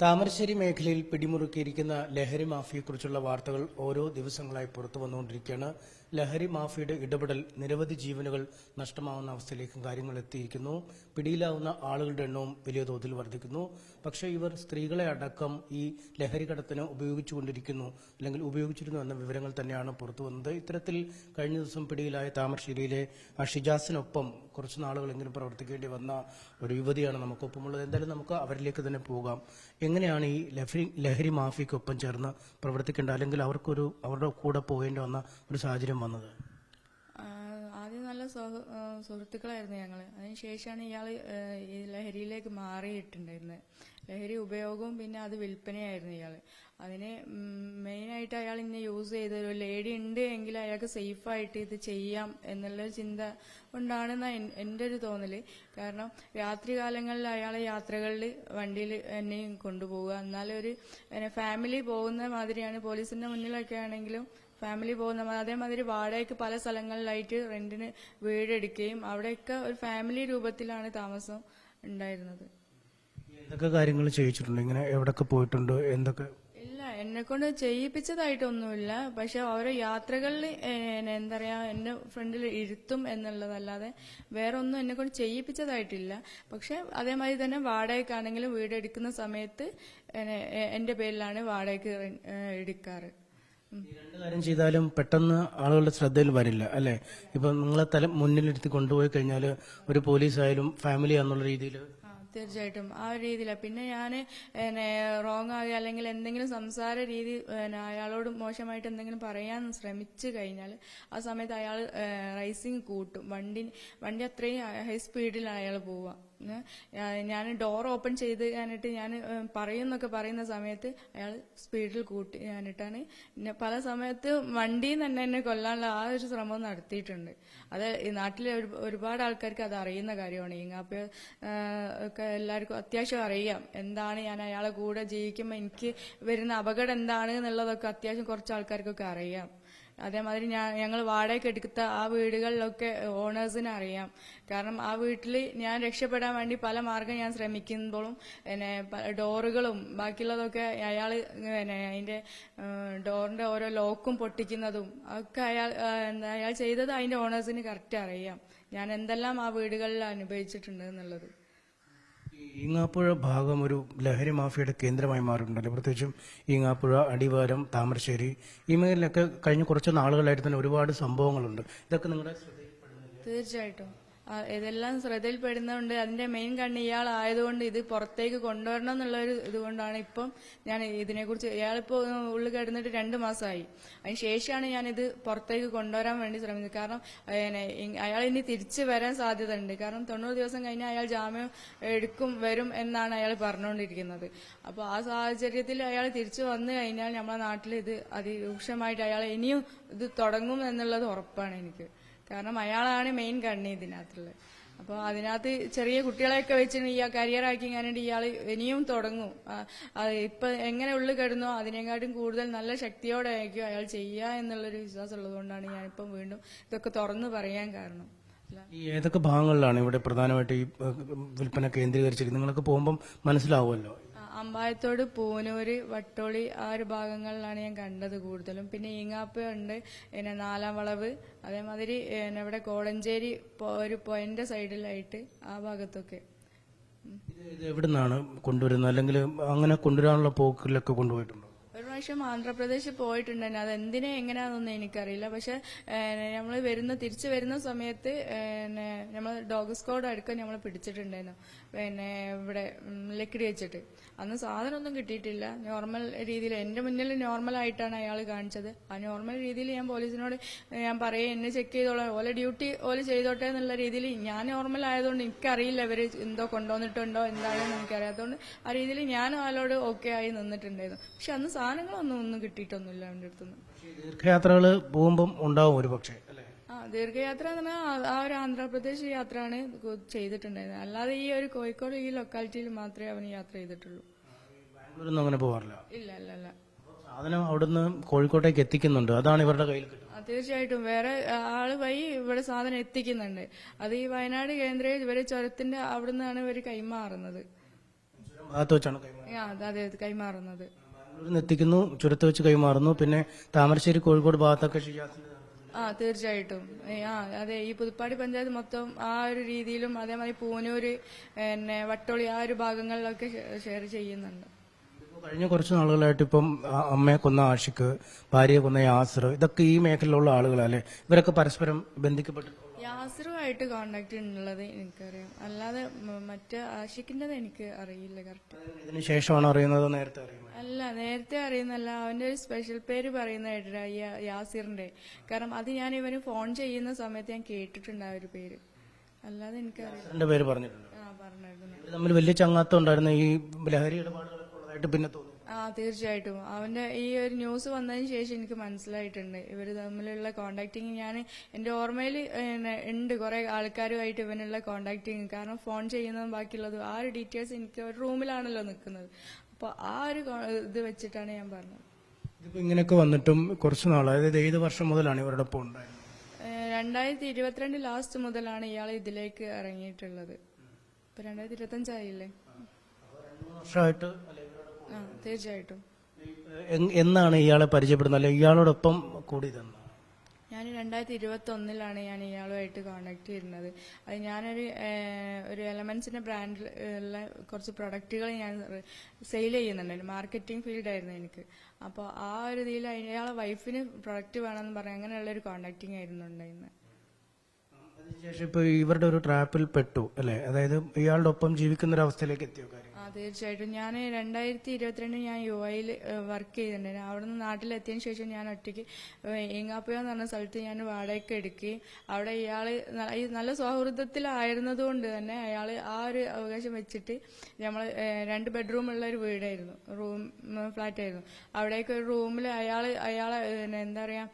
താമരശ്ശേരി മേഖലയിൽ പിടിമുറുക്കിയിരിക്കുന്ന ലഹരി മാഫിയെക്കുറിച്ചുള്ള വാർത്തകൾ ഓരോ ദിവസങ്ങളായി പുറത്തു വന്നുകൊണ്ടിരിക്കുകയാണ് ലഹരി മാഫിയുടെ ഇടപെടൽ നിരവധി ജീവനുകൾ നഷ്ടമാവുന്ന അവസ്ഥയിലേക്കും കാര്യങ്ങൾ എത്തിയിരിക്കുന്നു. പിടിയിലാവുന്ന ആളുകളുടെ എണ്ണവും വലിയ തോതിൽ വർദ്ധിക്കുന്നു. പക്ഷേ ഇവർ സ്ത്രീകളെ അടക്കം ഈ ലഹരി കടത്തിന് ഉപയോഗിച്ചുകൊണ്ടിരിക്കുന്നു അല്ലെങ്കിൽ ഉപയോഗിച്ചിരുന്നു എന്ന വിവരങ്ങൾ തന്നെയാണ് പുറത്തു വന്നത്. ഇത്തരത്തിൽ കഴിഞ്ഞ ദിവസം പിടിയിലായ താമരശ്ശേരിയിലെ ഷിജാസിനൊപ്പം കുറച്ച് നാളുകളെങ്കിലും പ്രവർത്തിക്കേണ്ടി വന്ന ഒരു യുവതിയാണ് നമുക്കൊപ്പമുള്ളത്. എന്തായാലും നമുക്ക് അവരിലേക്ക് തന്നെ പോകാം. എങ്ങനെയാണ് ഈ ലഹരി ലഹരി മാഫിക്കൊപ്പം ചേർന്ന് പ്രവർത്തിക്കേണ്ട അല്ലെങ്കിൽ അവർക്കൊരു അവരുടെ കൂടെ പോകേണ്ടി വന്ന ഒരു സാഹചര്യം വന്നത്? ആദ്യം നല്ല സുഹൃത്തുക്കളായിരുന്നു ഞങ്ങൾ അതിനുശേഷമാണ് ഇയാൾ ലഹരിയിലേക്ക് മാറിയിട്ടുണ്ടായിരുന്നത് ലഹരി ഉപയോഗവും പിന്നെ അത് വിൽപ്പനയായിരുന്നു ഇയാൾ അതിന് മെയിനായിട്ട് അയാൾ ഇന്നെ യൂസ് ചെയ്ത ഒരു ലേഡി ഉണ്ട് എങ്കിൽ അയാൾക്ക് സേഫായിട്ട് ഇത് ചെയ്യാം എന്നുള്ളൊരു ചിന്ത കൊണ്ടാണെന്ന എന്റെ ഒരു തോന്നൽ. കാരണം രാത്രി കാലങ്ങളിൽ അയാൾ യാത്രകളിൽ വണ്ടിയിൽ എന്നെയും കൊണ്ടുപോവുക. എന്നാലും ഒരു ഫാമിലി പോകുന്ന മാതിരിയാണ്. പോലീസിന്റെ മുന്നിലൊക്കെ ആണെങ്കിലും ഫാമിലി പോകുന്ന അതേമാതിരി വാടകയ്ക്ക് പല സ്ഥലങ്ങളിലായിട്ട് റെന്റിന് വീടെടുക്കുകയും അവിടെയൊക്കെ ഒരു ഫാമിലി രൂപത്തിലാണ് താമസം ഉണ്ടായിരുന്നത്. എന്തൊക്കെ കാര്യങ്ങൾ ചെയ്യിച്ചിട്ടുണ്ട്? ഇങ്ങനെ എവിടൊക്കെ പോയിട്ടുണ്ട്? എന്തൊക്കെ ഇല്ല എന്നെ കൊണ്ട് ചെയ്യിപ്പിച്ചതായിട്ടൊന്നുമില്ല. പക്ഷെ ഓരോ യാത്രകളിൽ എന്താ പറയാ എന്റെ ഫ്രണ്ടിൽ ഇരുത്തും എന്നുള്ളതല്ലാതെ വേറെ ഒന്നും എന്നെ കൊണ്ട് ചെയ്യിപ്പിച്ചതായിട്ടില്ല. പക്ഷെ അതേമാതിരി തന്നെ വാടകയ്ക്കാണെങ്കിലും വീടെടുക്കുന്ന സമയത്ത് എന്നെ- എ- എന്റെ പേരിലാണ് വാടകയ്ക്ക് എടുക്കാറ്. ഈ രണ്ട് കാര്യം ചെയ്താലും പെട്ടെന്ന് ആളുകളുടെ ശ്രദ്ധയിൽ വരില്ല അല്ലെ? ഇപ്പൊ നിങ്ങളെ തല മുന്നിലിരുത്തി കൊണ്ടുപോയി കഴിഞ്ഞാൽ ഒരു പോലീസ് ആയാലും ഫാമിലി എന്നുള്ള രീതിയിൽ തീർച്ചയായിട്ടും. ആ ഒരു രീതിയിലാണ് പിന്നെ ഞാൻ റോങ് ആകുക അല്ലെങ്കിൽ എന്തെങ്കിലും സംസാര രീതി അയാളോട് മോശമായിട്ട് എന്തെങ്കിലും പറയാൻ ശ്രമിച്ചു കഴിഞ്ഞാൽ ആ സമയത്ത് അയാൾ റൈസിങ് കൂട്ടും. വണ്ടി വണ്ടി അത്രയും ഹൈ സ്പീഡിലാണ് അയാൾ പോവുക ഞാൻ ഡോർ ഓപ്പൺ ചെയ്ത് ഞാനിട്ട് ഞാൻ പറയുന്നൊക്കെ പറയുന്ന സമയത്ത് അയാൾ സ്പീഡിൽ കൂട്ടി ഞാനിട്ടാണ് പിന്നെ പല സമയത്ത് വണ്ടിയിൽ തന്നെ എന്നെ കൊല്ലാനുള്ള ആ ഒരു ശ്രമം നടത്തിയിട്ടുണ്ട്. അത് നാട്ടിലെ ഒരു- ഒരുപാട് ആൾക്കാർക്ക് അത് അറിയുന്ന കാര്യമാണ്. ഈങ്ങാപ്പ ഒക്കെ എല്ലാവർക്കും അത്യാവശ്യം അറിയാം എന്താണ് ഞാൻ അയാളെ കൂടെ ജീവിക്കുമ്പോൾ എനിക്ക് വരുന്ന അപകടം എന്താണ് എന്നുള്ളതൊക്കെ അത്യാവശ്യം കുറച്ച് ആൾക്കാർക്കൊക്കെ അറിയാം. അതേമാതിരി ഞാൻ ഞങ്ങൾ വാടകയ്ക്ക് എടുത്ത ആ വീടുകളിലൊക്കെ ഓണേഴ്സിന് അറിയാം. കാരണം ആ വീട്ടിൽ ഞാൻ രക്ഷപ്പെടാൻ വേണ്ടി പല മാർഗം ഞാൻ ശ്രമിക്കുമ്പോഴും പിന്നെ ഡോറുകളും ബാക്കിയുള്ളതൊക്കെ അയാൾ പിന്നെ അതിന്റെ ഡോറിന്റെ ഓരോ ലോക്കും പൊട്ടിക്കുന്നതും ഒക്കെ അയാൾ അയാൾ ചെയ്തത് അതിന്റെ ഓണേഴ്സിന് കറക്റ്റ് അറിയാം. ഞാൻ എന്തെല്ലാം ആ വീടുകളിൽ അനുഭവിച്ചിട്ടുണ്ട് എന്നുള്ളത്. ഈങ്ങാപ്പുഴ ഭാഗം ഒരു ലഹരി മാഫിയയുടെ കേന്ദ്രമായി മാറിയിട്ടുണ്ടല്ലോ? പ്രത്യേകിച്ചും ഈങ്ങാപ്പുഴ അടിവാരം താമരശ്ശേരി ഈ മേഖലയിലൊക്കെ കഴിഞ്ഞ കുറച്ച് നാളുകളായിട്ട് തന്നെ ഒരുപാട് സംഭവങ്ങളുണ്ട്. ഇതൊക്കെ നിങ്ങളുടെ? തീർച്ചയായിട്ടും. ഇതെല്ലാം ശ്രദ്ധയിൽപ്പെടുന്നുണ്ട് അതിന്റെ മെയിൻ കണ്ണ് ഇയാളായതുകൊണ്ട് ഇത് പുറത്തേക്ക് കൊണ്ടുവരണം എന്നുള്ള ഒരു ഇതുകൊണ്ടാണ് ഇപ്പം ഞാൻ ഇതിനെക്കുറിച്ച് ഇയാളിപ്പോ ഉള്ളിൽ കിടന്നിട്ട് രണ്ട് മാസമായി. അതിന് ശേഷമാണ് ഞാൻ ഇത് പുറത്തേക്ക് കൊണ്ടുവരാൻ വേണ്ടി ശ്രമിച്ചത്. കാരണം അയാൾ ഇനി തിരിച്ചു വരാൻ സാധ്യത ഉണ്ട് കാരണം തൊണ്ണൂറ് ദിവസം കഴിഞ്ഞാൽ അയാൾ ജാമ്യം എടുക്കും വരും എന്നാണ് അയാൾ പറഞ്ഞുകൊണ്ടിരിക്കുന്നത്. അപ്പോൾ ആ സാഹചര്യത്തിൽ അയാൾ തിരിച്ചു വന്നു കഴിഞ്ഞാൽ നമ്മളെ നാട്ടിൽ ഇത് അതിരൂക്ഷമായിട്ട് അയാൾ ഇനിയും ഇത് തുടങ്ങും എന്നുള്ളത് ഉറപ്പാണ് എനിക്ക്. കാരണം അയാളാണ് മെയിൻ കണ്ണി ഇതിനകത്തുള്ളത്. അപ്പോൾ അതിനകത്ത് ചെറിയ കുട്ടികളെയൊക്കെ വെച്ചിട്ട് ഈ കരിയർ ആക്കി കഴിഞ്ഞിട്ട് ഇയാൾ ഇനിയും തുടങ്ങും. ഇപ്പൊ എങ്ങനെ ഉള്ളു കിടന്നോ അതിനെക്കാട്ടും കൂടുതൽ നല്ല ശക്തിയോടെ ആയിരിക്കും അയാൾ ചെയ്യുക എന്നുള്ളൊരു വിശ്വാസം ഉള്ളതുകൊണ്ടാണ് ഞാനിപ്പം വീണ്ടും ഇതൊക്കെ തുറന്നു പറയാൻ കാരണം. ഈ ഏതൊക്കെ ഭാഗങ്ങളിലാണ് ഇവിടെ പ്രധാനമായിട്ട് ഈ വിൽപ്പന കേന്ദ്രീകരിച്ചിരിക്കുന്നത്? നിങ്ങൾക്ക് പോകുമ്പം മനസ്സിലാവുമല്ലോ. അമ്പായത്തോട് പൂനൂര് വട്ടോളി ആ ഒരു ഭാഗങ്ങളിലാണ് ഞാൻ കണ്ടത് കൂടുതലും. പിന്നെ ഈങ്ങാപ്പ് ഉണ്ട് പിന്നെ നാലാം വളവ്. അതേമാതിരി ഇവിടെ കോളഞ്ചേരി ഒരു പോയിന്റ് സൈഡിലായിട്ട് ആ ഭാഗത്തൊക്കെ. ഇത് എവിടുന്നാണ് കൊണ്ടുവരുന്നത്? അല്ലെങ്കിൽ അങ്ങനെ കൊണ്ടുവരാനുള്ള പോക്കിലൊക്കെ കൊണ്ടുപോയിട്ടുണ്ടോ? പ്രാവശ്യം ആന്ധ്രാപ്രദേശ് പോയിട്ടുണ്ടായിരുന്നു അത് എന്തിനെ എങ്ങനെയാണെന്നൊന്നും എനിക്കറിയില്ല. പക്ഷെ നമ്മൾ വരുന്ന തിരിച്ചു വരുന്ന സമയത്ത് നമ്മൾ ഡോഗ് സ്ക്വാഡ് അടുക്കം നമ്മൾ പിടിച്ചിട്ടുണ്ടായിരുന്നു. പിന്നെ ഇവിടെ ലക്കിടി വെച്ചിട്ട്. അന്ന് സാധനമൊന്നും കിട്ടിയിട്ടില്ല. നോർമൽ രീതിയിൽ എന്റെ മുന്നിൽ നോർമൽ ആയിട്ടാണ് അയാൾ കാണിച്ചത്. ആ നോർമൽ രീതിയിൽ ഞാൻ പോലീസിനോട് ഞാൻ പറയേ എന്നെ ചെക്ക് ചെയ്തോളാം ഓലെ ഡ്യൂട്ടി ഓൽ ചെയ്തോട്ടെ എന്നുള്ള രീതിയിൽ ഞാൻ നോർമൽ ആയതുകൊണ്ട് എനിക്കറിയില്ല ഇവർ എന്തോ കൊണ്ടുവന്നിട്ടുണ്ടോ എന്താണെന്ന് എനിക്കറിയാത്തതുകൊണ്ട് ആ രീതിയിൽ ഞാൻ ആളോട് ഓക്കെ ആയി നിന്നിട്ടുണ്ടായിരുന്നു. പക്ഷെ അന്ന് സാധനങ്ങളൊന്നും ഒന്നും കിട്ടിയിട്ടൊന്നുമില്ല അവന്റെ അടുത്തുനിന്ന് ദീർഘയാത്രകൾ പോകുമ്പം ഉണ്ടാവും ഒരു പക്ഷേ ആ ദീർഘയാത്ര എന്ന് പറഞ്ഞാൽ ആ- ഒരു ആന്ധ്രാപ്രദേശ് യാത്രയാണ് ചെയ്തിട്ടുണ്ടായിരുന്നത്. അല്ലാതെ ഈ ഒരു കോഴിക്കോട് ഈ ലൊക്കാലിറ്റിയിൽ മാത്രമേ അവന് യാത്ര ചെയ്തിട്ടുള്ളൂ. ബാംഗ്ലൂരൊന്നും അങ്ങനെ പോകാറില്ല ഇല്ല ഇല്ല അല്ല സാധനം അവിടുന്ന് കോഴിക്കോട്ടേക്ക് എത്തിക്കുന്നുണ്ട്. അതാണ് ഇവരുടെ കയ്യിൽ കിട്ടുന്നത്. ആ, തീർച്ചയായിട്ടും. വേറെ ആ, ആൾ വഴി ഇവിടെ സാധനം എത്തിക്കുന്നുണ്ട്. അത് ഈ വയനാട് കേന്ദ്ര ഇവർ ചുരത്തിന്റെ അവിടുന്നാണ് ഇവർ ഇവർ കൈമാറുന്നത് ഭാഗത്ത് വെച്ചാണ് കൈമാറുന്നത്. ആ, അതെ അതെ കൈമാറുന്നത്. ബാംഗ്ലൂരിൽ എത്തിക്കുന്നു ചുരത്ത് വെച്ച് കൈമാറുന്നു. പിന്നെ താമരശ്ശേരി കോഴിക്കോട് ഭാഗത്തൊക്കെ ഷിജാസിന്റെ ആ തീർച്ചയായിട്ടും. ആ അതെ ഈ പുതുപ്പാടി പഞ്ചായത്ത് മൊത്തം ആ ഒരു രീതിയിലും അതേമാതിരി പൂനൂര് പിന്നെ വട്ടോളി ആ ഒരു ഭാഗങ്ങളിലൊക്കെ ഷെയർ ചെയ്യുന്നുണ്ട്. കഴിഞ്ഞ കുറച്ച് നാളുകളായിട്ട് ഇപ്പം അമ്മയെ കൊന്ന ആഷിക്ക് ഭാര്യയെ കൊന്ന യാസർ ഇതൊക്കെ ഈ മേഖലയിലുള്ള ആളുകളല്ലേ? ഇവരൊക്കെ പരസ്പരം ബന്ധിക്കപ്പെട്ടിട്ടുള്ള യാസറുമായിട്ട് കോണ്ടാക്ട് ഉള്ളത് എനിക്കറിയാം. അല്ലാതെ മറ്റേ ആഷിക്കിന്റെത് എനിക്ക് അറിയില്ല കറക്റ്റ് ഇതിന് ശേഷമാണ് അറിയുന്നത് നേരത്തെ അറിയുന്നത്? അല്ല നേരത്തെ അറിയുന്നല്ല അവന്റെ ഒരു സ്പെഷ്യൽ പേര് പറയുന്ന കേട്ടിട്ടാ ഈ യാ- യാസിറിന്റെ കാരണം അത് ഞാൻ ഇവന് ഫോൺ ചെയ്യുന്ന സമയത്ത് ഞാൻ കേട്ടിട്ടുണ്ട് ആ ഒരു പേര്. അല്ലാതെ എനിക്ക് അറിയാം പേര് പറഞ്ഞിട്ടുണ്ട്. ആ പറഞ്ഞിരുന്നു. തമ്മിൽ വലിയ ചങ്ങാത്തം ഉണ്ടായിരുന്നു. ഈ ലഹരി ഇടപാടുകളൊക്കെ ഉള്ളതായിട്ട് പിന്നെ തോന്നി ആ തീർച്ചയായിട്ടും. അവന്റെ ഈ ഒരു ന്യൂസ് വന്നതിന് ശേഷം എനിക്ക് മനസ്സിലായിട്ടുണ്ട്. ഇവർ തമ്മിലുള്ള കോണ്ടാക്ടിങ് ഞാൻ എന്റെ ഓർമ്മയിൽ ഉണ്ട്. കുറെ ആൾക്കാരുമായിട്ട് ഇവനുള്ള കോണ്ടാക്ടിങ് കാരണം ഫോൺ ചെയ്യുന്നതും ബാക്കിയുള്ളതും ആ ഒരു ഡീറ്റെയിൽസ് എനിക്ക് ഒരു റൂമിലാണല്ലോ നിൽക്കുന്നത്. അപ്പോൾ ആ ഒരു ഇത് വെച്ചിട്ടാണ് ഞാൻ പറഞ്ഞത്. ഇതിപ്പോ ഇങ്ങനെയൊക്കെ വന്നിട്ടും കുറച്ച് നാൾ അതായത് ഏത് വർഷം മുതലാണ് ഇവരുടെ ഒപ്പം രണ്ടായിരത്തി ഇരുപത്തിരണ്ട് ലാസ്റ്റ് മുതലാണ് ഇയാൾ ഇതിലേക്ക് ഇറങ്ങിയിട്ടുള്ളത്. ഇപ്പൊ രണ്ടായിരത്തി ഇരുപത്തി ആയില്ലേ വർഷമായിട്ട് തീർച്ചയായിട്ടും. എന്നാണ് ഇയാളെ പരിചയപ്പെടുന്നത്? അല്ലെങ്കിൽ ഇയാളോടൊപ്പം കൂടിയതെന്ന് ഞാൻ രണ്ടായിരത്തി ഇരുപത്തി ഒന്നിലാണ് ഞാൻ ഇയാളുമായിട്ട് കോണ്ടാക്ട് ചെയ്തിരുന്നത്. അത് ഞാനൊരു ഏഹ്, ഒരു എലമെന്റ്സിന്റെ ബ്രാൻഡിൽ ഉള്ള കുറച്ച് പ്രൊഡക്റ്റുകൾ ഞാൻ സെയിൽ ചെയ്യുന്നുണ്ടായിരുന്നു മാർക്കറ്റിംഗ് ഫീൽഡായിരുന്നു എനിക്ക്. അപ്പോൾ ആ ഒരു ഇതിൽ അയാളെ വൈഫിന് പ്രൊഡക്റ്റ് വേണമെന്ന് പറഞ്ഞ് അങ്ങനെയുള്ള ഒരു കോണ്ടാക്ടിങ് ആയിരുന്നു ഉണ്ടായിരുന്നത് അതിനുശേഷം ഇപ്പൊ ഇവരുടെ ഒരു ട്രാപ്പിൽ പെട്ടു അല്ലെ? അതായത് ഇയാളുടെ ഒപ്പം ജീവിക്കുന്ന ഒരു അവസ്ഥയിലേക്ക് എത്തിയോ കാര്യം തീർച്ചയായിട്ടും. ഞാൻ രണ്ടായിരത്തി ഇരുപത്തിരണ്ടിൽ ഞാൻ യു വർക്ക് ചെയ്തിട്ടുണ്ടായിരുന്നു അവിടെ നിന്ന് നാട്ടിലെത്തിയതിന് ശേഷം ഞാൻ ഒറ്റയ്ക്ക് ഏങ്ങാപ്പുഴ എന്ന് പറഞ്ഞ സ്ഥലത്ത് ഞാൻ വാടകയ്ക്ക് എടുക്കുകയും അവിടെ ഇയാൾ നല്ല സൗഹൃദത്തിലായിരുന്നതുകൊണ്ട് തന്നെ അയാൾ ആ ഒരു അവകാശം വെച്ചിട്ട് നമ്മൾ രണ്ട് ബെഡ്റൂം ഉള്ള ഒരു വീടായിരുന്നു. റൂം ഫ്ലാറ്റ് ആയിരുന്നു അവിടേക്ക് ഒരു റൂമിൽ അയാൾ അയാളെ എന്താ പറയുക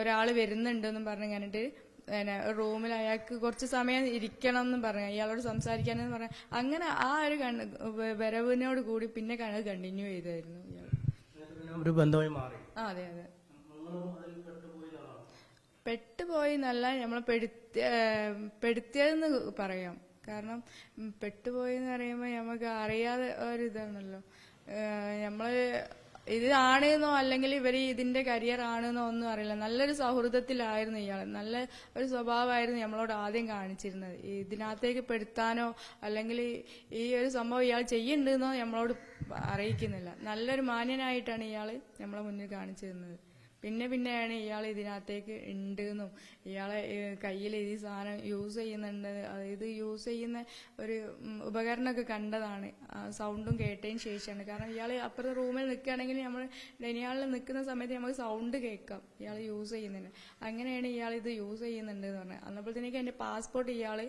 ഒരാൾ വരുന്നുണ്ടെന്നും പറഞ്ഞു കഴിഞ്ഞിട്ട് പിന്നെ റൂമിൽ അയാൾക്ക് കുറച്ച് സമയം ഇരിക്കണം എന്ന് പറഞ്ഞു. അയാളോട് സംസാരിക്കാനെന്ന് പറഞ്ഞു. അങ്ങനെ ആ ഒരു കണ്ണ് വരവിനോട് കൂടി പിന്നെ കണ്ണത് കണ്ടിന്യൂ ചെയ്തായിരുന്നു ഒരു ബന്ധമായി മാറി. ആ അതെ അതെ. പെട്ടുപോയി എന്നല്ല പെടുത്തിയ പെടുത്തിയതെന്ന് പറയാം. കാരണം പെട്ടുപോയി എന്ന് പറയുമ്പോൾ നമുക്ക് അറിയാതെ ഒരു ഇതാണല്ലോ ഏഹ്, ആണെന്നോ അല്ലെങ്കിൽ ഇവർ ഇതിന്റെ കരിയർ ആണെന്നോ ഒന്നും അറിയില്ല. നല്ലൊരു സൗഹൃദത്തിലായിരുന്നു ഇയാൾ. നല്ല ഒരു സ്വഭാവമായിരുന്നു നമ്മളോട് ആദ്യം കാണിച്ചിരുന്നത്. ഇതിനകത്തേക്ക് പെടുത്താനോ അല്ലെങ്കിൽ ഈ ഒരു സംഭവം ഇയാൾ ചെയ്യുന്നുണ്ടെന്നോ നമ്മളോട് അറിയിക്കുന്നില്ല. നല്ലൊരു മാന്യനായിട്ടാണ് ഇയാൾ നമ്മളെ മുന്നിൽ കാണിച്ചിരുന്നത്. പിന്നെ പിന്നെയാണ് ഇയാൾ ഇതിനകത്തേക്ക് ഉണ്ട് എന്നും ഇയാളെ കയ്യിൽ ഈ സാധനം യൂസ് ചെയ്യുന്നുണ്ട്. ഇത് യൂസ് ചെയ്യുന്ന ഒരു ഉപകരണമൊക്കെ കണ്ടതാണ്. സൗണ്ടും കേട്ടതിന് ശേഷമാണ്. കാരണം ഇയാൾ അപ്പുറത്തെ റൂമിൽ നിൽക്കുകയാണെങ്കിൽ നമ്മൾ ഡെനിയാളിൽ നിൽക്കുന്ന സമയത്ത് നമുക്ക് സൗണ്ട് കേൾക്കാം. ഇയാൾ യൂസ് ചെയ്യുന്നതിന് അങ്ങനെയാണ് ഇയാൾ ഇത് യൂസ് ചെയ്യുന്നുണ്ട് എന്ന് പറഞ്ഞത്. അന്നപ്പോഴത്തേക്ക് എന്റെ പാസ്പോർട്ട് ഇയാൾ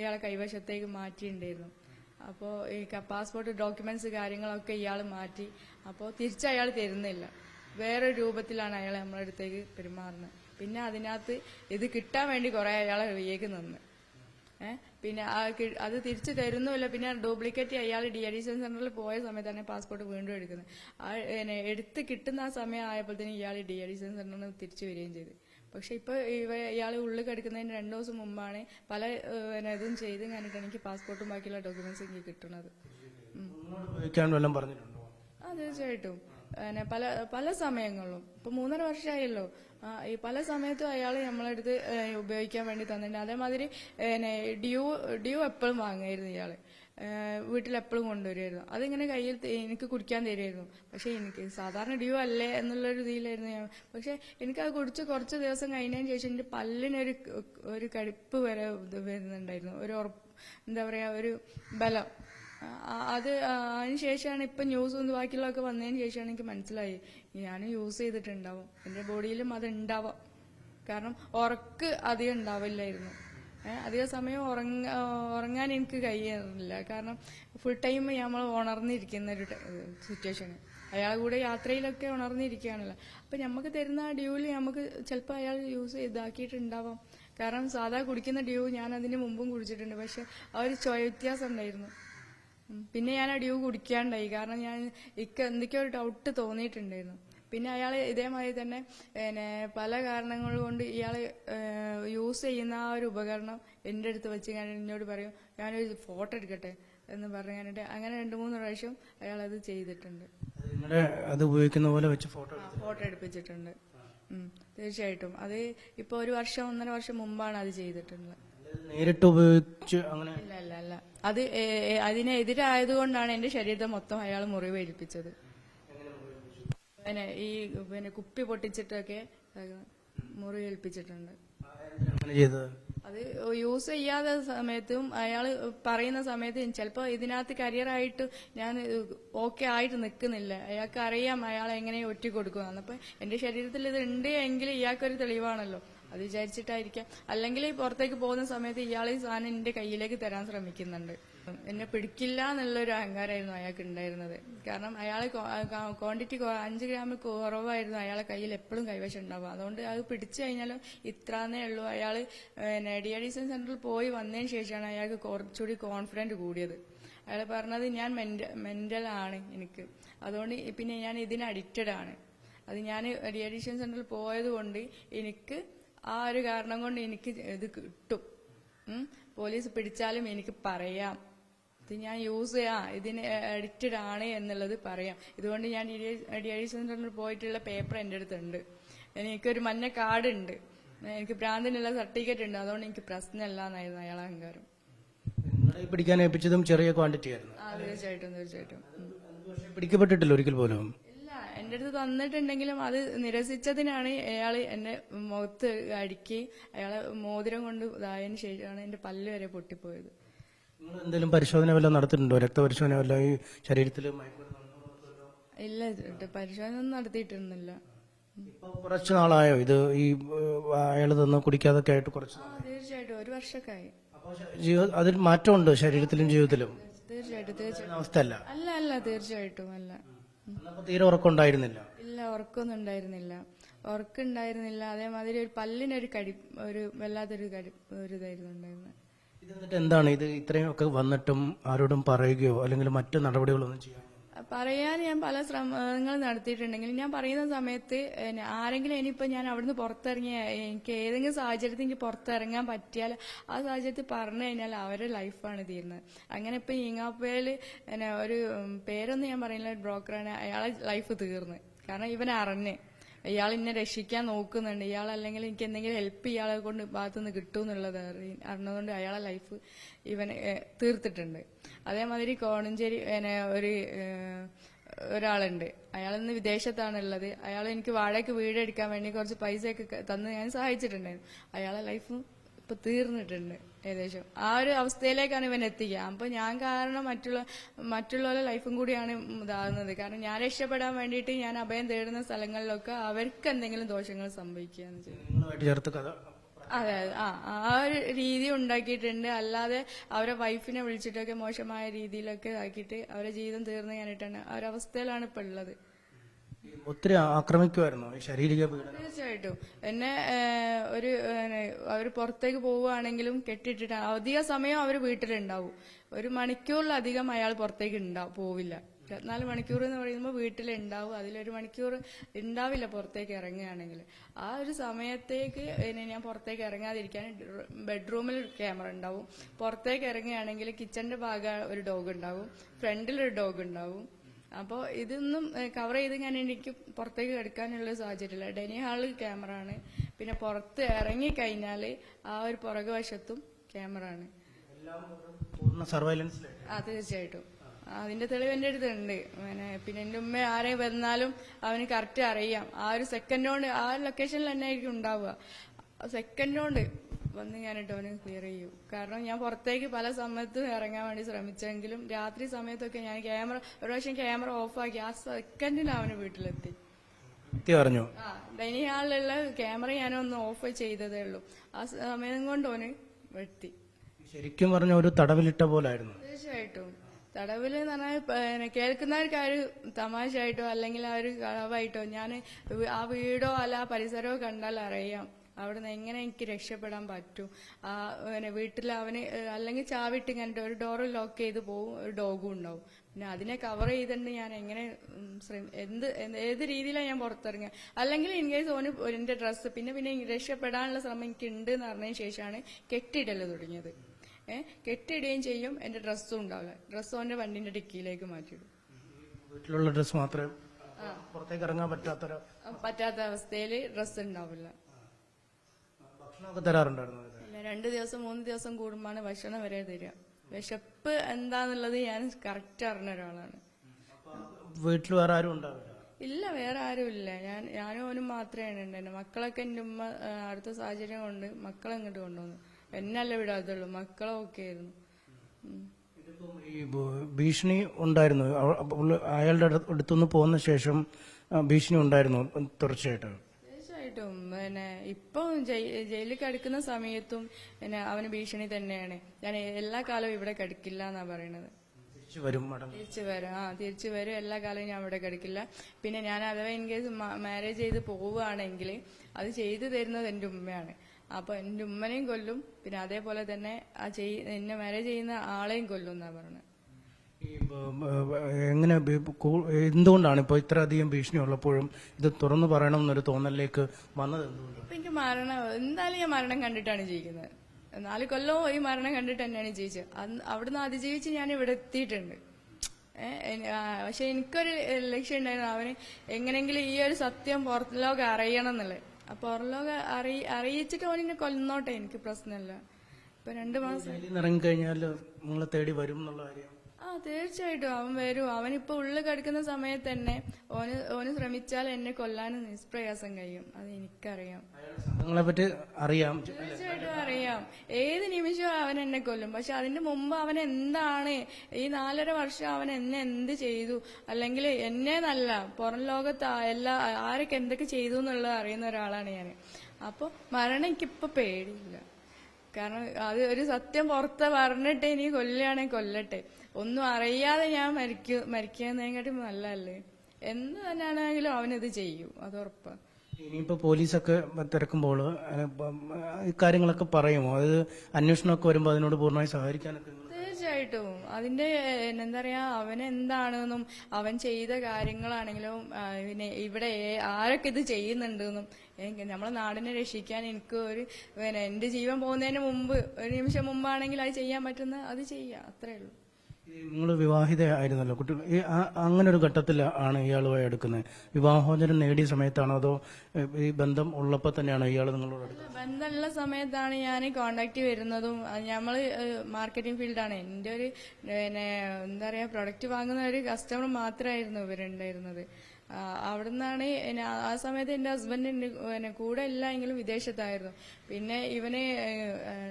ഇയാളെ കൈവശത്തേക്ക് മാറ്റിയിട്ടുണ്ടായിരുന്നു. അപ്പോൾ ഈ പാസ്പോർട്ട് ഡോക്യുമെന്റ്സ് കാര്യങ്ങളൊക്കെ ഇയാൾ മാറ്റി. അപ്പോൾ തിരിച്ച് അയാൾ തരുന്നില്ല. വേറെ രൂപത്തിലാണ് അയാൾ നമ്മളെ അടുത്തേക്ക് പെരുമാറുന്നത്. പിന്നെ അതിനകത്ത് ഇത് കിട്ടാൻ വേണ്ടി കുറെ അയാളെ വിയേക്ക് നിന്ന്. ഏഹ് പിന്നെ അത് തിരിച്ചു തരുന്നുമില്ല. പിന്നെ ഡ്യൂപ്ലിക്കേറ്റ് അയാൾ ഡി അഡീഷൻ സെന്ററിൽ പോയ സമയത്താണ് പാസ്പോർട്ട് വീണ്ടും എടുക്കുന്നത്. ആ എടുത്ത് കിട്ടുന്ന ആ സമയം ആയപ്പോഴത്തേനും ഇയാൾ ഡി അഡീഷൻ സെന്ററിൽ തിരിച്ചു വരികയും ചെയ്തു. പക്ഷെ ഇപ്പൊ ഇവ ഇയാൾ ഉള്ളിൽ കിടക്കുന്നതിന് രണ്ടു ദിവസം മുമ്പാണ് പല ഇതും ചെയ്ത് കഴിഞ്ഞിട്ട് എനിക്ക് പാസ്പോർട്ടും ബാക്കിയുള്ള ഡോക്യുമെന്റ്സ് എനിക്ക് കിട്ടുന്നത്. ആ തീർച്ചയായിട്ടും. പിന്നെ പല പല സമയങ്ങളിലും. ഇപ്പൊ മൂന്നര വർഷമായല്ലോ. ഈ പല സമയത്തും അയാൾ നമ്മളെടുത്ത് ഉപയോഗിക്കാൻ വേണ്ടി തന്നിട്ടുണ്ട്. അതേമാതിരി ഡ്യൂ ഡ്യൂ എപ്പോഴും വാങ്ങായിരുന്നു ഇയാൾ എപ്പോഴും കൊണ്ടുവരുമായിരുന്നു. അതിങ്ങനെ കയ്യിൽ എനിക്ക് കുടിക്കാൻ തരുമായിരുന്നു. പക്ഷെ എനിക്ക് സാധാരണ ഡ്യൂ അല്ലേ എന്നുള്ളൊരു ഇതിലായിരുന്നു ഞാൻ. പക്ഷെ എനിക്ക് അത് കുടിച്ച് കുറച്ച് ദിവസം കഴിഞ്ഞതിന് ശേഷം എന്റെ പല്ലിനൊരു ഒരു കടുപ്പ് വരെ ഇത് വരുന്നുണ്ടായിരുന്നു. ഒരു എന്താ പറയാ ഒരു ബലം. അത് അതിന് ശേഷമാണ് ഇപ്പൊ ഒന്ന് ബാക്കിയുള്ളതൊക്കെ വന്നതിന് ശേഷമാണ് എനിക്ക് മനസ്സിലായി. ഞാൻ യൂസ് ചെയ്തിട്ടുണ്ടാവും. എന്റെ ബോഡിയിലും അത് ഉണ്ടാവാം. കാരണം ഉറക്ക് അധികം ഉണ്ടാവില്ലായിരുന്നു. അധിക സമയം ഉറങ്ങ ഉറങ്ങാൻ എനിക്ക് കഴിയാറില്ല കാരണം ഫുൾ ടൈം നമ്മൾ ഉണർന്നിരിക്കുന്ന ഒരു സിറ്റുവേഷൻ അയാളെ കൂടെ യാത്രയിലൊക്കെ ഉണർന്നിരിക്കുകയാണല്ലോ. അപ്പൊ നമുക്ക് തരുന്ന ആ ഡ്യൂവിൽ നമുക്ക് ചിലപ്പോൾ അയാൾ യൂസ് ഇതാക്കിയിട്ടുണ്ടാവാം. കാരണം സാധാ കുടിക്കുന്ന ഡ്യൂ ഞാൻ അതിന് മുമ്പും കുടിച്ചിട്ടുണ്ട്. പക്ഷെ ആ ഒരു ചൊയ വ്യത്യാസം ഉണ്ടായിരുന്നു. പിന്നെ ഞാൻ ആ ഡ്യൂ കുടിക്കാണ്ടായി. കാരണം ഞാൻ ഇക്ക് എന്തൊക്കെയോ ഒരു ഡൗട്ട് തോന്നിയിട്ടുണ്ടായിരുന്നു. പിന്നെ അയാൾ ഇതേമാതിരി തന്നെ പിന്നെ പല കാരണങ്ങൾ കൊണ്ട് ഇയാൾ യൂസ് ചെയ്യുന്ന ആ ഒരു ഉപകരണം എന്റെ അടുത്ത് വെച്ച് ഞാൻ എന്നോട് പറയും ഞാനൊരു ഫോട്ടോ എടുക്കട്ടെ? എന്ന് പറഞ്ഞിട്ട് അങ്ങനെ രണ്ട് മൂന്ന് പ്രാവശ്യം അയാൾ അത് ചെയ്തിട്ടുണ്ട്. അത് ഉപയോഗിക്കുന്ന പോലെ വെച്ച് ഫോട്ടോ ഫോട്ടോ എടുപ്പിച്ചിട്ടുണ്ട്. തീർച്ചയായിട്ടും. അത് ഇപ്പൊ ഒരു വർഷം ഒന്നര വർഷം മുമ്പാണ് അത് ചെയ്തിട്ടുള്ളത്. നേരിട്ട് ഉപയോഗിച്ച് അങ്ങനെ ഇല്ല അല്ല അല്ല അത് ഏ- കൊണ്ടാണ് അതിനെതിരായതുകൊണ്ടാണ് എന്റെ ശരീരത്തെ മൊത്തം അയാൾ മുറിവേൽപ്പിച്ചത്. പിന്നെ ഈ പിന്നെ കുപ്പി പൊട്ടിച്ചിട്ടൊക്കെ മുറിവേൽപ്പിച്ചിട്ടുണ്ട്. അങ്ങനെ ചെയ്തത്? അത് യൂസ് ചെയ്യാത്ത സമയത്തും അയാൾ പറയുന്ന സമയത്ത് ചിലപ്പോൾ ഇതിനകത്ത് കരിയറായിട്ട് ഞാൻ ഓക്കെ ആയിട്ട് നിൽക്കുന്നില്ല. അയാൾക്ക് അറിയാം അയാൾ എങ്ങനെ ഒറ്റ കൊടുക്കുക അപ്പൊ എന്റെ ശരീരത്തിൽ ഇത് ഉണ്ട് എങ്കിൽ ഇയാൾക്കൊരു തെളിവാണല്ലോ. അത് വിചാരിച്ചിട്ടായിരിക്കാം. അല്ലെങ്കിൽ പുറത്തേക്ക് പോകുന്ന സമയത്ത് ഇയാൾ ഈ സാധനം എന്റെ കയ്യിലേക്ക് തരാൻ ശ്രമിക്കുന്നുണ്ട്. എന്നെ പിടിക്കില്ല എന്നുള്ളൊരു അഹങ്കാരമായിരുന്നു അയാൾക്ക് ഉണ്ടായിരുന്നത്. കാരണം അയാൾ ക്വാണ്ടിറ്റി അഞ്ച് ഗ്രാമിൽ കുറവായിരുന്നു അയാളെ കയ്യിൽ എപ്പോഴും കൈവശം ഉണ്ടാവുക. അതുകൊണ്ട് അത് പിടിച്ചു കഴിഞ്ഞാലും ഇത്രന്നേ ഉള്ളൂ. അയാൾ ഡി സെന്ററിൽ പോയി വന്നതിന് ശേഷമാണ് അയാൾക്ക് കുറച്ചുകൂടി കോൺഫിഡന്റ് കൂടിയത്. അയാൾ പറഞ്ഞത് ഞാൻ മെന്റൽ ആണ് എനിക്ക്. അതുകൊണ്ട് പിന്നെ ഞാൻ ഇതിന് അഡിക്റ്റഡ് ആണ്. അത് ഞാൻ ഡീഅഡിക്ഷൻ സെന്ററിൽ പോയത് കൊണ്ട് എനിക്ക് ആ ഒരു കാരണം കൊണ്ട് എനിക്ക് ഇത് കിട്ടും. പോലീസ് പിടിച്ചാലും എനിക്ക് പറയാം. ഇത് ഞാൻ യൂസ് ചെയ്യാം. ഇതിന് അഡിക്റ്റഡ് ആണ് എന്നുള്ളത് പറയാം. ഇതുകൊണ്ട് ഞാൻ ഡി ഐ സെന്ററിൽ പോയിട്ടുള്ള പേപ്പർ എന്റെ അടുത്തുണ്ട്. എനിക്കൊരു മഞ്ഞ കാർഡ് ഉണ്ട് എനിക്ക് ഭ്രാന്തിനുള്ള സർട്ടിഫിക്കറ്റ് ഉണ്ട്. അതുകൊണ്ട് എനിക്ക് പ്രശ്നമല്ല എന്നായിരുന്നു അയാളെ അഹങ്കാരം. പിടിക്കാൻ ഏൽപ്പിച്ചതും ചെറിയ ക്വാണ്ടിറ്റി ആയിരുന്നു തീർച്ചയായിട്ടും തീർച്ചയായിട്ടും. പിടിക്കപ്പെട്ടിട്ടില്ല ഒരിക്കൽ പോലും. എന്റെ അടുത്ത് തന്നിട്ടുണ്ടെങ്കിലും അത് നിരസിച്ചതിനാണ് അയാൾ എന്നെ മുഖത്ത് അടുക്കി അയാളെ മോതിരം കൊണ്ട് ഇതായതിനു ശേഷമാണ് എന്റെ പല്ല് വരെ പൊട്ടിപ്പോയത്. നിങ്ങൾ എന്തെങ്കിലും പരിശോധന വല്ലതും നടത്തിയിട്ടുണ്ടോ? രക്തപരിശോധന വല്ലതും ഈ ശരീരത്തിൽ ഇല്ല പരിശോധന ഒന്നും നടത്തിയിട്ടൊന്നുമില്ല. ഇപ്പൊ കുറച്ച് നാളായോ? ഇത് ഈ അയാൾ തന്ന കുടിക്കാതൊക്കെ ആയിട്ട് കുറച്ച് തീർച്ചയായിട്ടും. ഒരു വർഷമൊക്കെ ആയി അപ്പോൾ ജീവി- അതിൽ മാറ്റമുണ്ട് ശരീരത്തിലും ജീവിതത്തിലും? തീർച്ചയായിട്ടും തീർച്ചയായിട്ടും അല്ല അല്ല തീർച്ചയായിട്ടും അല്ല. തീരെ ഉറക്കമുണ്ടായിരുന്നില്ല? ഇല്ല ഉറക്കമൊന്നും ഉണ്ടായിരുന്നില്ല ഉറക്കുണ്ടായിരുന്നില്ല. അതേമാതിരി ഒരു പല്ലിനൊരു കടി ഒരു വല്ലാത്തൊരു കടി ഒരു ഇതായിരുന്നു ഉണ്ടായിരുന്നത്. ഇത് എന്നിട്ട് എന്താണ്? ഇത് ഇത്രയും ഒക്കെ വന്നിട്ടും ആരോടും പറയുകയോ അല്ലെങ്കിൽ മറ്റു നടപടികളൊന്നും ചെയ്യാൻ പറയാൻ ഞാൻ പല ശ്രമങ്ങൾ നടത്തിയിട്ടുണ്ടെങ്കിൽ ഞാൻ പറയുന്ന സമയത്ത് ആരെങ്കിലും ഇനിയിപ്പോൾ ഞാൻ അവിടുന്ന് പുറത്തിറങ്ങിയ എനിക്ക് ഏതെങ്കിലും സാഹചര്യത്തിൽ എനിക്ക് പുറത്തിറങ്ങാൻ പറ്റിയാൽ ആ സാഹചര്യത്തിൽ പറഞ്ഞു കഴിഞ്ഞാൽ അവരുടെ ലൈഫാണ് തീരുന്നത്. അങ്ങനെ ഇപ്പം എന്നാ ഒരു പേരൊന്നും ഞാൻ പറയുന്നില്ല ബ്രോക്കറാണ്. അയാളെ ലൈഫ് തീർന്ന്. കാരണം ഇവൻ അറിഞ്ഞ്. ഇയാൾ എന്നെ രക്ഷിക്കാൻ നോക്കുന്നുണ്ട്. ഇയാൾ അല്ലെങ്കിൽ എനിക്ക് എന്തെങ്കിലും ഹെൽപ്പ് ഇയാളെ കൊണ്ട് ഭാഗത്തുനിന്ന് കിട്ടും എന്നുള്ളത് അറി- അറിഞ്ഞതുകൊണ്ട് അയാളെ ലൈഫ് ഇവൻ തീർത്തിട്ടുണ്ട്. അതേമാതിരി കോണഞ്ചേരി ഒരു ഒരാളുണ്ട്. അയാൾ ഇന്ന് വിദേശത്താണുള്ളത്. അയാൾ എനിക്ക് വാഴയ്ക്ക് വീടെടുക്കാൻ വേണ്ടി കുറച്ച് പൈസയൊക്കെ തന്ന് ഞാൻ സഹായിച്ചിട്ടുണ്ടായിരുന്നു. അയാളെ ലൈഫ് ഇപ്പൊ തീർന്നിട്ടുണ്ട് ഏകദേശം. ആ ഒരു അവസ്ഥയിലേക്കാണ് ഇവൻ എത്തിക്കുക. അപ്പൊ ഞാൻ കാരണം മറ്റുള്ള മറ്റുള്ളവരുടെ ലൈഫും കൂടിയാണ് ഇതാകുന്നത്. കാരണം ഞാൻ രക്ഷപ്പെടാൻ വേണ്ടിയിട്ട് ഞാൻ അഭയം തേടുന്ന സ്ഥലങ്ങളിലൊക്കെ അവർക്ക് എന്തെങ്കിലും ദോഷങ്ങൾ സംഭവിക്കുക ചെയ്യുന്നത്. അതെ അതെ ആ ആ ഒരു രീതി ഉണ്ടാക്കിയിട്ടുണ്ട്. അല്ലാതെ അവരെ വൈഫിനെ വിളിച്ചിട്ടൊക്കെ മോശമായ രീതിയിലൊക്കെ ആക്കിയിട്ട് അവരെ ജീവിതം തീർന്നു കഴിഞ്ഞിട്ടാണ് ആ ഒരു അവസ്ഥയിലാണ് ഇപ്പൊ ഉള്ളത്. ഒത്തിരി ആക്രമിക്കുമായിരുന്നു ശാരീരിക പീഡനം. തീർച്ചയായിട്ടും. എന്നെ ഏഹ്, ഒരു അവർ പുറത്തേക്ക് പോവുകയാണെങ്കിലും കെട്ടിട്ടിട്ട് അധിക സമയം അവർ വീട്ടിലുണ്ടാവും. ഒരു മണിക്കൂറിലധികം അയാൾ പുറത്തേക്ക് ഉണ്ടാവും പോവില്ല. ഇരുപത്തിനാല് മണിക്കൂർ എന്ന് പറയുമ്പോൾ വീട്ടിലുണ്ടാവും. അതിലൊരു മണിക്കൂർ ഉണ്ടാവില്ല പുറത്തേക്ക് ഇറങ്ങുകയാണെങ്കിൽ. ആ ഒരു സമയത്തേക്ക് ഇനി ഞാൻ പുറത്തേക്ക് ഇറങ്ങാതിരിക്കാൻ ബെഡ്റൂമിൽ ക്യാമറ ഉണ്ടാവും. പുറത്തേക്ക് ഇറങ്ങുകയാണെങ്കിൽ കിച്ചന്റെ ഭാഗം ഒരു ഡോഗ് ഉണ്ടാവും. ഫ്രണ്ടിൽ ഒരു ഡോഗ് ഉണ്ടാവും. അപ്പോൾ ഇതൊന്നും കവർ ചെയ്ത് ഞാൻ എനിക്ക് പുറത്തേക്ക് എടുക്കാനുള്ള സാഹചര്യമില്ല ഡെനി ഹാളിൽ ക്യാമറ ആണ്. പിന്നെ പുറത്ത് ഇറങ്ങിക്കഴിഞ്ഞാൽ ആ ഒരു പുറകുവശത്തും ക്യാമറ ആണ്. ആ തീർച്ചയായിട്ടും. അതിന്റെ തെളിവ് എന്റെ അടുത്തുണ്ട് പിന്നെ പിന്നെ എന്റെ ഉമ്മ ആരെ വന്നാലും അവന് കറക്റ്റ് അറിയാം. ആ ഒരു സെക്കൻഡ് കൊണ്ട് ആ ഒരു ലൊക്കേഷനിൽ തന്നെ ആയിരിക്കും ഉണ്ടാവുക. സെക്കൻഡ് കൊണ്ട് വന്ന് ഞാൻ അവന് ക്ലിയർ ചെയ്യും. കാരണം ഞാൻ പുറത്തേക്ക് പല സമയത്തും ഇറങ്ങാൻ വേണ്ടി ശ്രമിച്ചെങ്കിലും രാത്രി സമയത്തൊക്കെ ഞാൻ ക്യാമറ ഒരു പ്രാവശ്യം ക്യാമറ ഓഫാക്കി ആ സെക്കൻഡിൽ അവന് വീട്ടിലെത്തി. പറഞ്ഞു ആ ഡൈനിങ് ഹാളിലുള്ള ക്യാമറ ഞാനൊന്ന് ഓഫ് ചെയ്തതേ ഉള്ളൂ. ആ സമയം കൊണ്ട് ഓന് വെട്ടി. ശരിക്കും പറഞ്ഞ ഒരു തടവിലിട്ട പോലായിരുന്നു. തീർച്ചയായിട്ടും. തടവിൽ എന്ന് പറഞ്ഞാൽ കേൾക്കുന്നവർക്ക് ആ ഒരു തമാശയായിട്ടോ അല്ലെങ്കിൽ ആ ഒരു കളവായിട്ടോ ഞാൻ ആ വീടോ അല്ല ആ പരിസരമോ കണ്ടാൽ അറിയാം. അവിടെ നിന്ന് എങ്ങനെ എനിക്ക് രക്ഷപ്പെടാൻ പറ്റും. ആ പിന്നെ വീട്ടിൽ അവന് അല്ലെങ്കിൽ ചാവിട്ട് ഇങ്ങനെ ഒരു ഡോറ് ലോക്ക് ചെയ്ത് പോകും ഒരു ഡോഗും ഉണ്ടാവും. പിന്നെ അതിനെ കവർ ചെയ്തിട്ട് ഞാൻ എങ്ങനെ എന്ത് ഏത് രീതിയിലാണ് ഞാൻ പുറത്തിറങ്ങുക? അല്ലെങ്കിൽ ഇൻ കേസ് ഓന് എന്റെ ഡ്രസ്സ് പിന്നെ പിന്നെ രക്ഷപ്പെടാനുള്ള ശ്രമം എനിക്ക് ഉണ്ട് എന്ന് പറഞ്ഞതിന് ശേഷമാണ് കെട്ടിയിടൽ തുടങ്ങിയത്. കെട്ടിടുകയും ചെയ്യും. എന്റെ ഡ്രസ്സും ഉണ്ടാവില്ല ഡ്രസ്സും എന്റെ വണ്ടിന്റെ ഡിക്കിയിലേക്ക് മാറ്റിയിടും. വീട്ടിലുള്ള ഡ്രസ്സ് മാത്രമേ പുറത്തേക്ക് ഇറങ്ങാൻ പറ്റാത്ത പറ്റാത്ത അവസ്ഥയിൽ ഡ്രസ്സ് ഉണ്ടാവില്ല. ഭക്ഷണമൊക്കെ തരാറുണ്ടായിരുന്നു ഇല്ല രണ്ട് ദിവസം മൂന്ന് ദിവസം കൂടുമ്പോഴാണ് ഭക്ഷണം വരെ തരിക. വിശപ്പ് എന്താന്നുള്ളത് ഞാൻ കറക്റ്റ് അറിഞ്ഞ ഒരാളാണ്. വീട്ടിൽ വേറെ ആരും ഉണ്ടാവില്ല? ഇല്ല വേറെ ആരും ഇല്ല. ഞാൻ ഞാനും അവനും മാത്രമേ ഉണ്ടായിരുന്നു മക്കളൊക്കെ എന്റെ ഉമ്മ അടുത്ത സാഹചര്യം കൊണ്ട് മക്കളെ ഇങ്ങോട്ട് കൊണ്ടുവന്നു. എന്നല്ല വിടാത്തുള്ളൂ. മക്കളെ ഒക്കെ ആയിരുന്നു. ഈ ഭീഷണി ഉണ്ടായിരുന്നു. അയാളുടെ അടു- അടുത്തുനിന്ന് പോകുന്ന ശേഷം ഭീഷണി ഉണ്ടായിരുന്നു തീർച്ചയായിട്ടും തീർച്ചയായിട്ടും. പിന്നെ ഇപ്പം ജയി- ജയിലിൽ കിടക്കുന്ന സമയത്തും പിന്നെ അവന് ഭീഷണി തന്നെയാണ്. ഞാൻ എല്ലാ കാലവും ഇവിടെ കിടക്കില്ല എന്നാ പറയണത്. തിരിച്ചു വരും തിരിച്ചു വരും. ആ തിരിച്ചു വരും. എല്ലാ കാലവും ഞാൻ ഇവിടെ കിടക്കില്ല. പിന്നെ ഞാൻ അഥവാ ഇൻ കേസ് മാരേജ് ചെയ്ത് പോവുകയാണെങ്കിൽ അത് ചെയ്തു തരുന്നത് എന്റെ ഉമ്മയാണ്. അപ്പൊ എന്റെ ഉമ്മനെയും കൊല്ലും. പിന്നെ അതേപോലെ തന്നെ ആ എന്നെ മാരേജ് ചെയ്യുന്ന ആളെയും കൊല്ലും എന്നാ പറഞ്ഞത് എങ്ങനെ എന്തുകൊണ്ടാണ് ഇപ്പൊ ഇത്രയധികം ഭീഷണി ഉള്ളപ്പോഴും ഇത് തുറന്നു പറയണം എന്നൊരു തോന്നലിലേക്ക് വന്നത് എനിക്ക് മരണം എന്തായാലും ഞാൻ മരണം കണ്ടിട്ടാണ് ജീവിക്കുന്നത്. നാല് കൊല്ലവും ഈ മരണം കണ്ടിട്ട് തന്നെയാണ് ജീവിച്ചത്. അവിടുന്ന് അതിജീവിച്ച് ഞാൻ ഇവിടെ എത്തിയിട്ടുണ്ട്. പക്ഷെ എനിക്കൊരു ലക്ഷ്യം ഉണ്ടായിരുന്നു. അവന് എങ്ങനെങ്കിലും ഈ ഒരു സത്യം പുറത്ത് ലോകം അറിയണം എന്നുള്ളത്. അപ്പൊ പുറം ലോകം അറിയി അറിയിച്ചിട്ട് ഓനിനെ കൊല്ലുന്നോട്ടെ എനിക്ക് പ്രശ്നമില്ല. ഇപ്പൊ രണ്ടു മാസം ഇറങ്ങി ഇറങ്ങിക്കഴിഞ്ഞാൽ നിങ്ങളെ തേടി വരും എന്നുള്ള കാര്യം ആ തീർച്ചയായിട്ടും അവൻ വരും. അവനിപ്പോ ഉള്ളിൽ കിടക്കുന്ന സമയത്ത് തന്നെ ഓന് ഓന് ശ്രമിച്ചാൽ എന്നെ കൊല്ലാനും നിഷ്പ്രയാസം കഴിയും. അത് എനിക്കറിയാം. നിങ്ങളെ പറ്റി അറിയാം. തീർച്ചയായിട്ടും അറിയാം. ഏത് നിമിഷവും അവൻ എന്നെ കൊല്ലും. പക്ഷെ അതിന്റെ മുമ്പ് അവൻ എന്താണ്? ഈ നാലര വർഷം അവൻ എന്നെ എന്ത് ചെയ്തു? അല്ലെങ്കിൽ എന്നെ നല്ല പുറം ലോകത്ത് എല്ലാ ആരൊക്കെ എന്തൊക്കെ ചെയ്തു എന്നുള്ളത് അറിയുന്ന ഒരാളാണ് ഞാൻ അപ്പൊ മരണം എനിക്കിപ്പൊ പേടിയില്ല. കാരണം അത് ഒരു സത്യം പുറത്ത് പറഞ്ഞിട്ട് ഇനി കൊല്ലുകയാണെങ്കിൽ കൊല്ലട്ടെ. ഒന്നും അറിയാതെ ഞാൻ മരിക്കൂ മരിക്കുന്നതിനെക്കാട്ടും നല്ലതല്ലേ? എന്ത് തന്നെയാണെങ്കിലും അവനത് ചെയ്യും അത് ഉറപ്പാ ഇനിയിപ്പോ പോലീസൊക്കെ തിരക്കുമ്പോൾ ഇക്കാര്യങ്ങളൊക്കെ പറയുമോ? അത് അന്വേഷണമൊക്കെ വരുമ്പോൾ അതിനോട് പൂർണമായി സഹകരിക്കാനൊക്കെ തീർച്ചയായിട്ടും. അതിന്റെ എന്താ പറയാ അവൻ എന്താണെന്നും അവൻ ചെയ്ത കാര്യങ്ങളാണെങ്കിലും പിന്നെ ഇവിടെ ആരൊക്കെ ഇത് ചെയ്യുന്നുണ്ടെന്നും നമ്മളെ നാടിനെ രക്ഷിക്കാൻ എനിക്ക് ഒരു പിന്നെ എന്റെ ജീവൻ പോകുന്നതിന് മുമ്പ് ഒരു നിമിഷം മുമ്പാണെങ്കിൽ അത് ചെയ്യാൻ പറ്റുന്ന അത് ചെയ്യാം അത്രേ ഉള്ളൂ. നിങ്ങൾ വിവാഹിത ആയിരുന്നല്ലോ? കുട്ടി ഈ അങ്ങനെ ഒരു ഘട്ടത്തിലാണ് ഇയാളുമായി എടുക്കുന്നത് വിവാഹോചനം നേടിയ സമയത്താണോ അതോ ഈ ബന്ധം ഉള്ളപ്പോൾ തന്നെയാണ് ഇയാൾ നിങ്ങളോട് ബന്ധമുള്ള സമയത്താണ് ഞാൻ കോണ്ടാക്ട് വരുന്നതും നമ്മൾ മാർക്കറ്റിംഗ് ഫീൽഡാണ് എന്റെ ഒരു പിന്നെ എന്താ പറയാ പ്രൊഡക്റ്റ് വാങ്ങുന്ന ഒരു കസ്റ്റമർ മാത്രമായിരുന്നു ഇവരുണ്ടായിരുന്നത്. അവിടുന്നാണ് ആ- സമയത്ത് എന്റെ ഹസ്ബൻഡ് പിന്നെ കൂടെ ഇല്ല എങ്കിലും വിദേശത്തായിരുന്നു. പിന്നെ ഇവന്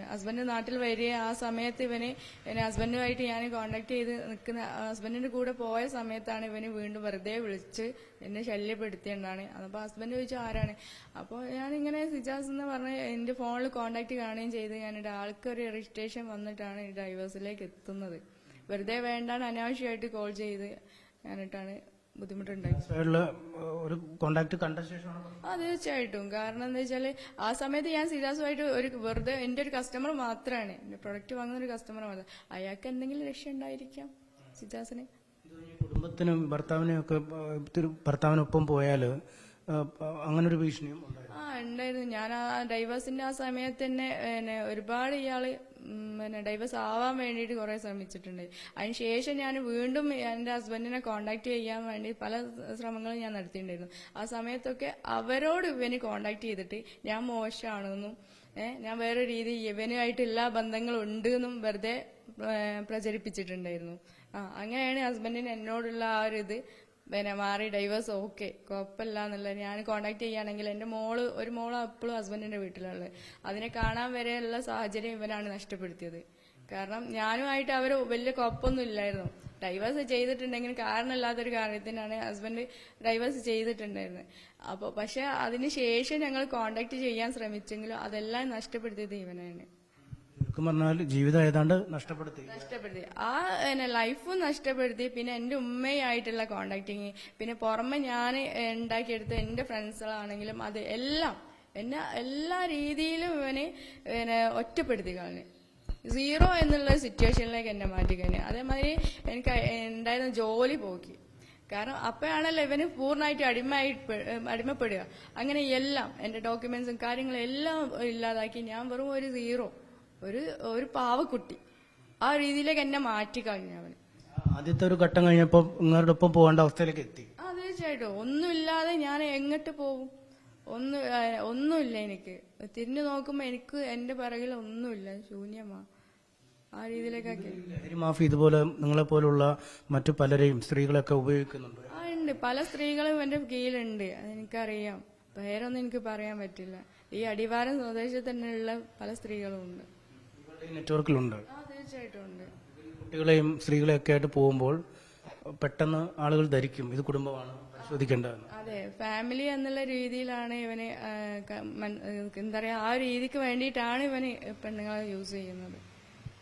ഹസ്ബൻഡ് നാട്ടിൽ വരിക ആ സമയത്ത് ഇവന് എന്നെ ഹസ്ബൻഡുമായിട്ട് ഞാൻ കോണ്ടാക്ട് ചെയ്ത് നിൽക്കുന്ന ഹസ്ബൻഡിന്റെ കൂടെ പോയ സമയത്താണ് ഇവന് വീണ്ടും വെറുതെ വിളിച്ച് എന്നെ ശല്യപ്പെടുത്തിയെന്നാണ്. അപ്പൊ ഹസ്ബൻഡ് ചോദിച്ചു ആരാണ്? അപ്പോൾ ഞാനിങ്ങനെ സിജാസ് എന്ന് പറഞ്ഞ എന്റെ ഫോണിൽ കോണ്ടാക്ട് കാണുകയും ചെയ്ത് ഞാൻ ഞാനിവിടെ ആൾക്കൊരു രജിസ്ട്രേഷൻ വന്നിട്ടാണ് ഈ ഡൈവേഴ്സിലേക്ക് എത്തുന്നത്. വെറുതെ വേണ്ടാണ് അനാവശ്യമായിട്ട് കോൾ ചെയ്ത് ഞാനിട്ടാണ് ബുദ്ധിമുട്ടുണ്ടാക്കി സൈഡിൽ ഒരു കോണ്ടാക്ട് കണ്ട ശേഷമാണ്? ആ തീർച്ചയായിട്ടും. കാരണം എന്താ വെച്ചാൽ ആ സമയത്ത് ഞാൻ സീരിയസുമായിട്ട് ഒരു വെറുതെ എന്റെ ഒരു കസ്റ്റമർ മാത്രമാണ് എന്റെ പ്രൊഡക്റ്റ് വാങ്ങുന്ന ഒരു കസ്റ്റമർ മാത്രം. അയാൾക്ക് എന്തെങ്കിലും രക്ഷ ഉണ്ടായിരിക്കാം സിജാസിന് കുടുംബത്തിനും ഭർത്താവിനും ഒക്കെ ഭർത്താവിനൊപ്പം പോയാൽ അങ്ങനെ ഒരു ഭീഷണിയും ആ ഉണ്ടായിരുന്നു. ഞാൻ ആ ഡൈവേഴ്സിന്റെ ആ സമയത്ത് തന്നെ ഒരുപാട് ഇയാൾ പിന്നെ ഡൈവേഴ്സ് ആവാൻ വേണ്ടിയിട്ട് കുറെ ശ്രമിച്ചിട്ടുണ്ട്. അതിനുശേഷം ഞാൻ വീണ്ടും എന്റെ ഹസ്ബൻഡിനെ കോണ്ടാക്ട് ചെയ്യാൻ വേണ്ടി പല ശ്രമങ്ങളും ഞാൻ നടത്തിയിട്ടുണ്ടായിരുന്നു. ആ സമയത്തൊക്കെ അവരോട് ഇവന് കോണ്ടാക്ട് ചെയ്തിട്ട് ഞാൻ മോശമാണെന്നും ഞാൻ വേറെ രീതി ഇവനുമായിട്ട് എല്ലാ ബന്ധങ്ങളും ഉണ്ട് എന്നും വെറുതെ പ്രചരിപ്പിച്ചിട്ടുണ്ടായിരുന്നു. ആ അങ്ങനെയാണ് ഹസ്ബൻഡിന് എന്നോടുള്ള ആ ഒരു ഇത്. പിന്നെ മാറി ഡൈവേഴ്സ് ഓക്കെ കുഴപ്പമില്ല എന്നുള്ളത്. ഞാൻ കോണ്ടാക്ട് ചെയ്യുകയാണെങ്കിൽ എന്റെ മോൾ ഒരു മോൾ എപ്പോഴും ഹസ്ബൻഡിന്റെ വീട്ടിലുള്ളത്. അതിനെ കാണാൻ വരെയുള്ള സാഹചര്യം ഇവനാണ് നഷ്ടപ്പെടുത്തിയത്. കാരണം ഞാനുമായിട്ട് അവർ വലിയ കുഴപ്പമൊന്നും ഇല്ലായിരുന്നു. ഡൈവേഴ്സ് ചെയ്തിട്ടുണ്ടെങ്കിൽ കാരണമില്ലാത്തൊരു കാര്യത്തിനാണ് ഹസ്ബൻഡ് ഡൈവേഴ്സ് ചെയ്തിട്ടുണ്ടായിരുന്നത് അപ്പോൾ പക്ഷെ അതിന് ശേഷം ഞങ്ങൾ കോണ്ടാക്ട് ചെയ്യാൻ ശ്രമിച്ചെങ്കിലും അതെല്ലാം നഷ്ടപ്പെടുത്തിയത് ഇവനാണ്. ചുരുക്കം പറഞ്ഞാൽ ജീവിതം ഏതാണ്ട് നഷ്ടപ്പെടുത്തി. നഷ്ടപ്പെടുത്തി. ആ എന്നെ ലൈഫും നഷ്ടപ്പെടുത്തി. പിന്നെ എന്റെ ഉമ്മയായിട്ടുള്ള കോണ്ടാക്ടിങ് പിന്നെ പുറമെ ഞാൻ ഉണ്ടാക്കിയെടുത്ത എന്റെ ഫ്രണ്ട്സുകളാണെങ്കിലും അത് എല്ലാം എന്നെ എല്ലാ രീതിയിലും ഇവനെ പിന്നെ ഒറ്റപ്പെടുത്തി കളഞ്ഞു. സീറോ എന്നുള്ള സിറ്റുവേഷനിലേക്ക് എന്നെ മാറ്റി കഴിഞ്ഞു അതേമാതിരി എനിക്ക് ഉണ്ടായിരുന്ന ജോലി പോക്കി. കാരണം അപ്പോഴാണല്ലോ ഇവന് പൂർണമായിട്ട് അടിമയായി അടിമപ്പെടുക. അങ്ങനെ എല്ലാം എന്റെ ഡോക്യുമെന്റ്സും കാര്യങ്ങളും എല്ലാം ഇല്ലാതാക്കി ഞാൻ വെറും ഒരു സീറോ ഒരു ഒരു പാവക്കുട്ടി. ആ രീതിയിലേക്ക് എന്നെ മാറ്റി കളഞ്ഞു അവന്. ആദ്യത്തെ ഒരു ഘട്ടം കഴിഞ്ഞപ്പോൾ നിങ്ങളുടെ ഒപ്പം പോകേണ്ട അവസ്ഥയിലേക്ക് എത്തി. ആ തീർച്ചയായിട്ടും. ഒന്നുമില്ലാതെ ഞാൻ എങ്ങോട്ട് പോകും? ഒന്നും ഒന്നുമില്ല എനിക്ക്. തിരിഞ്ഞു നോക്കുമ്പോ എനിക്ക് എന്റെ പിറകിൽ ഒന്നുമില്ല. ശൂന്യമാ. ആ രീതിയിലേക്കൊക്കെ. ലഹരി മാഫി ഇതുപോലെ നിങ്ങളെ പോലുള്ള മറ്റു പലരെയും സ്ത്രീകളൊക്കെ ഉപയോഗിക്കുന്നുണ്ട്? ആ ഉണ്ട്. പല സ്ത്രീകളും എന്റെ കീഴിലുണ്ട്. അതെനിക്കറിയാം. പേരൊന്നും എനിക്ക് പറയാൻ പറ്റില്ല. ഈ അടിവാരം സ്വദേശത്തന്നെയുള്ള പല സ്ത്രീകളും ഉണ്ട്. നെറ്റ്വർക്കിലുണ്ട്. കുട്ടികളെയും സ്ത്രീകളെയും ഒക്കെ ആയിട്ട് പോകുമ്പോൾ പെട്ടെന്ന് ആളുകൾ ധരിക്കും. ഇത് കുടുംബമാണ് പരിശോധിക്കേണ്ടതെന്ന്. അതെ ഫാമിലി എന്നുള്ള രീതിയിലാണ് ഇവന് എന്താ പറയാ ആ രീതിക്ക് വേണ്ടിയിട്ടാണ് ഇവന് പെണ്ണുങ്ങളെ യൂസ് ചെയ്യുന്നത്.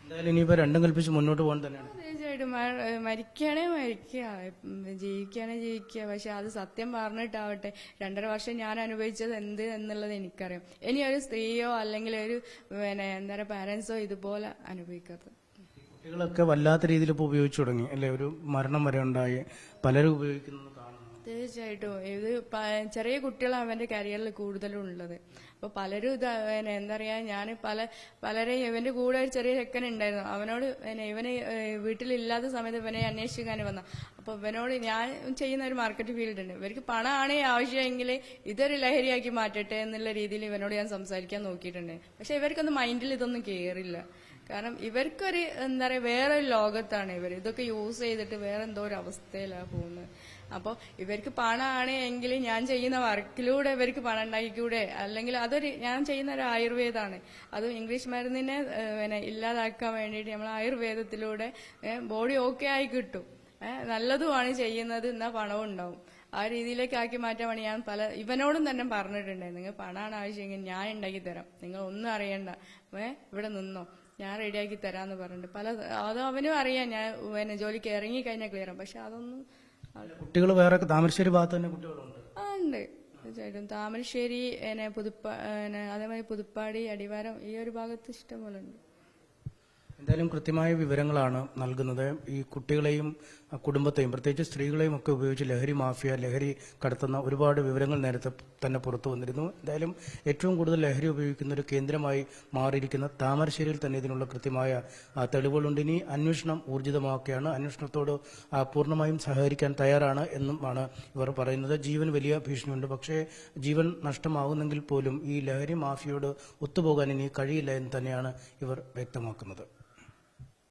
എന്തായാലും ഇനിയിപ്പോ രണ്ടും കൽപ്പിച്ച് മുന്നോട്ട് പോകാൻ തന്നെയാണ്. തീർച്ചയായിട്ടും. മ- മരിക്കുകയാണെ മരിക്കുക. ജീവിക്കുകയാണെ ജീവിക്കുക. പക്ഷെ അത് സത്യം പറഞ്ഞിട്ടാവട്ടെ. രണ്ടര വർഷം ഞാൻ അനുഭവിച്ചത് എന്ത് എന്നുള്ളത് എനിക്കറിയാം. ഇനി ഒരു സ്ത്രീയോ അല്ലെങ്കിൽ ഒരു പിന്നെ എന്താ പറയുക പാരൻസോ ഇതുപോലെ അനുഭവിക്കരുത് കുട്ടികളൊക്കെ വല്ലാത്ത രീതിയിൽ ഇപ്പൊ ഉപയോഗിച്ചു തുടങ്ങി. അല്ലെ? ഒരു മരണം വരെ ഉണ്ടായി. പലരും ഉപയോഗിക്കുന്നത് കാണുന്നു തീർച്ചയായിട്ടും ഇത് ചെറിയ കുട്ടികളാണ് അവന്റെ കരിയറിൽ കൂടുതലും ഉള്ളത് അപ്പൊ പലരും ഇത് എന്താ പറയാ ഞാൻ പല പലരെയും ഇവന്റെ കൂടെ ഒരു ചെറിയ ചെക്കൻ ഉണ്ടായിരുന്നു. അവനോട് ഇവനെ വീട്ടിലില്ലാത്ത സമയത്ത് ഇവനെ അന്വേഷിക്കാൻ വന്ന. അപ്പൊ ഇവനോട് ഞാൻ ചെയ്യുന്ന ഒരു മാർക്കറ്റ് ഫീൽഡ് ഉണ്ട്. ഇവർക്ക് പണമാണേ ആവശ്യമെങ്കിൽ ഇതൊരു ലഹരിയാക്കി മാറ്റട്ടെ എന്നുള്ള രീതിയിൽ ഇവനോട് ഞാൻ സംസാരിക്കാൻ നോക്കിയിട്ടുണ്ട്. പക്ഷെ ഇവർക്കൊന്നും മൈൻഡിൽ ഇതൊന്നും കേറില്ല. കാരണം ഇവർക്കൊരു എന്താ പറയാ വേറെ ഒരു ലോകത്താണ് ഇവർ ഇതൊക്കെ യൂസ് ചെയ്തിട്ട് വേറെ എന്തോ ഒരു അവസ്ഥയിലാണ് പോകുന്നത്. അപ്പോൾ ഇവർക്ക് പണമാണ് എങ്കിൽ ഞാൻ ചെയ്യുന്ന വർക്കിലൂടെ ഇവർക്ക് പണം ഉണ്ടാക്കിക്കൂടെ അല്ലെങ്കിൽ അതൊരു ഞാൻ ചെയ്യുന്ന ഒരു ആയുർവേദമാണ് അത് ഇംഗ്ലീഷ് മരുന്നിനെ പിന്നെ ഇല്ലാതാക്കാൻ വേണ്ടിയിട്ട് നമ്മൾ ആയുർവേദത്തിലൂടെ ബോഡി ഓക്കെ ആയി കിട്ടും. നല്ലതുമാണ് ചെയ്യുന്നത് എന്നാൽ പണവും ഉണ്ടാവും. ആ രീതിയിലേക്ക് ആക്കി മാറ്റാൻ ഞാൻ പല ഇവനോടും തന്നെ പറഞ്ഞിട്ടുണ്ട്. നിങ്ങൾ പണമാണ് ആവശ്യമെങ്കിൽ ഞാൻ ഉണ്ടാക്കി തരാം. നിങ്ങൾ ഒന്നും അറിയണ്ട. ഇവിടെ നിന്നോ. ഞാൻ റെഡിയാക്കി തരാന്ന് പറഞ്ഞിട്ട്. പല അത് അവനും അറിയാം. ഞാൻ പിന്നെ ജോലിക്ക് ഇറങ്ങി കഴിഞ്ഞാൽ ക്ലിയർ പക്ഷെ അതൊന്നും കുട്ടികൾ വേറെ താമരശ്ശേരി ഭാഗത്ത് തന്നെ കുട്ടികളുണ്ട്. തീർച്ചയായിട്ടും. താമരശ്ശേരി പിന്നെ അതേമാതിരി പുതുപ്പാടി അടിവാരം ഈ ഒരു ഭാഗത്ത് ഇഷ്ടം പോലെ ഉണ്ട്. എന്തായാലും കൃത്യമായ വിവരങ്ങളാണ് നൽകുന്നത്. ഈ കുട്ടികളെയും കുടുംബത്തെയും പ്രത്യേകിച്ച് സ്ത്രീകളെയും ഒക്കെ ഉപയോഗിച്ച് ലഹരി മാഫിയ ലഹരി കടത്തുന്ന ഒരുപാട് വിവരങ്ങൾ നേരത്തെ തന്നെ പുറത്തു വന്നിരുന്നു. എന്തായാലും ഏറ്റവും കൂടുതൽ ലഹരി ഉപയോഗിക്കുന്ന ഒരു കേന്ദ്രമായി മാറിയിരിക്കുന്ന താമരശ്ശേരിയിൽ തന്നെ ഇതിനുള്ള കൃത്യമായ തെളിവുകളുണ്ട്. ഇനി അന്വേഷണം ഊർജിതമാക്കുകയാണ്. അന്വേഷണത്തോട് പൂർണമായും സഹകരിക്കാൻ തയ്യാറാണ് എന്നുമാണ് ഇവർ പറയുന്നത്. ജീവൻ വലിയ ഭീഷണിയുണ്ട്. പക്ഷേ ജീവൻ നഷ്ടമാകുന്നെങ്കിൽ പോലും ഈ ലഹരി മാഫിയോട് ഒത്തുപോകാൻ ഇനി കഴിയില്ല എന്ന് തന്നെയാണ് ഇവർ വ്യക്തമാക്കുന്നത്.